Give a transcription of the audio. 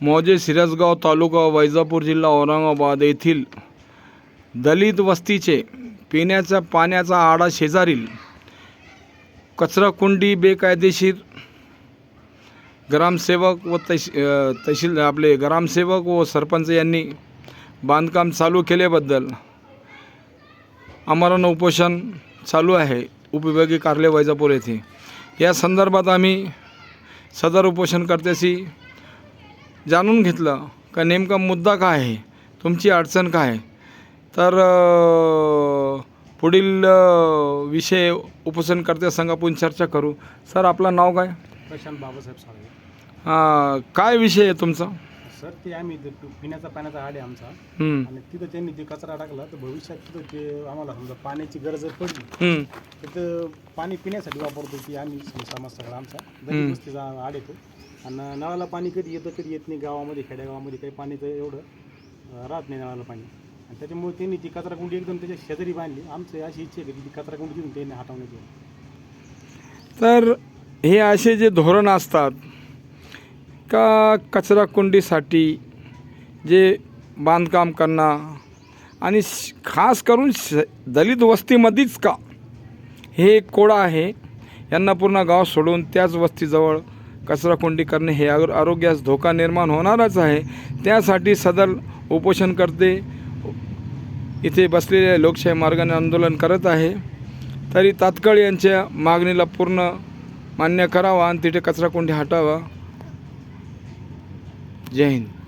मौजे सिरसगाव तालुका वैजापूर जिल्हा औरंगाबाद येथील दलित वस्तीचे पिण्याच्या पाण्याचा आडा शेजारील कचराकुंडी बेकायदेशीर ग्रामसेवक व तश तहसील आपले ग्रामसेवक व सरपंच यांनी बांधकाम चालू केल्याबद्दल आमरण उपोषण चालू आहे. उपविभागीय कार्यालय वैजापूर येथे. या संदर्भात आम्ही सदर उपोषणकर्त्याशी जाणून घेतलं का नेमका मुद्दा काय आहे? तुमची अडचण काय आहे? तर पुढील विषय उपोषणकर्त्या संघ आपण चर्चा करू. सर आपलं नाव काय? प्रशांत बाबासाहेब साळवे. काय विषय आहे तुमचा? सर ते आम्ही ते पिण्याचा पाण्याचा आड आहे आमचा. आणि तिथं त्यांनी ते कचरा टाकला तर भविष्यात तिथं ते आम्हाला समजा पाण्याची गरज जर पडली तर पाणी पिण्यासाठी वापरतो की आम्ही समाज सगळा आमचा. दलित वस्तीचा आड येतो. आणि नळाला पाणी कधी येतं कधी येत नाही गावामध्ये खेड्यागावामध्ये काही पाणीचं एवढं अं, राहत नाही नळाला पाणी. आणि त्याच्यामुळे त्यांनी ती कचराकुंडी एकदम त्याच्या शेजारी बांधली. आमची अशी इच्छा आहे की ती कचराकुंडी तिथून त्यांनी हटवण्यात येईल तर हे असे जे धोरण असतात का कचराकुंडीसाठी जे बांधकाम करणं आणि श- खास करून श दलित वस्तीमध्येच का? हे एक कोडा आहे. यांना पूर्ण गाव सोडून त्याच वस्तीजवळ कचराकुंडी करणे हे आरो- आरोग्यास धोका निर्माण होणारच आहे. त्यासाठी सदर उपोषण करते. इथे बसलेल्या लोकशाही मार्गाने आंदोलन करत आहे. तरी तात्काळ यांच्या मागणीला पूर्ण मान्य करावा आणि तिथे कचराकुंडी हटावा. Jane.